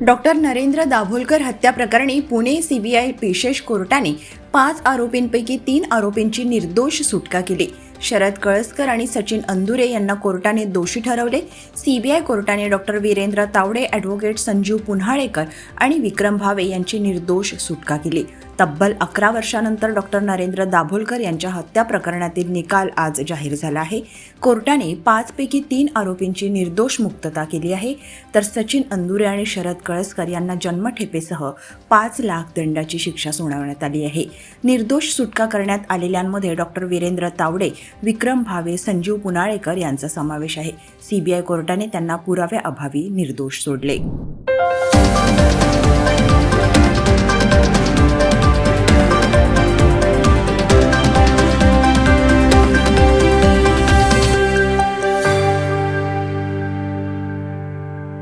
Doctor Narendra Dabholkar हत्या प्रकरणी Pune CBI विशेष कोर्टाने पाच आरोपींपैकी तीन आरोपींची निर्दोष सुटका केली. शरद कळसकर आणि सचिन अंदुरे यांना कोर्टाने दोषी ठरवले. सीबीआय कोर्टाने डॉक्टर वीरेंद्र तावडे ॲडव्होकेट संजीव पुन्हाळेकर आणि विक्रम भावे यांची निर्दोष सुटका केली. तब्बल अकरा वर्षानंतर डॉक्टर नरेंद्र दाभोलकर यांच्या हत्या प्रकरणातील निकाल आज जाहीर झाला आहे. कोर्टाने पाचपैकी तीन आरोपींची निर्दोष मुक्तता केली आहे. तर सचिन अंदुरे आणि शरद कळसकर यांना जन्मठेपेसह पाच लाख दंडाची शिक्षा सुनावण्यात आली आहे. निर्दोष सुटका करण्यात आलेल्यांमध्ये डॉक्टर वीरेंद्र तावडे विक्रम भावे संजीव पुनाळेकर यांचा समावेश आहे. सीबीआय कोर्टाने त्यांना पुराव्याअभावी निर्दोष सोडले.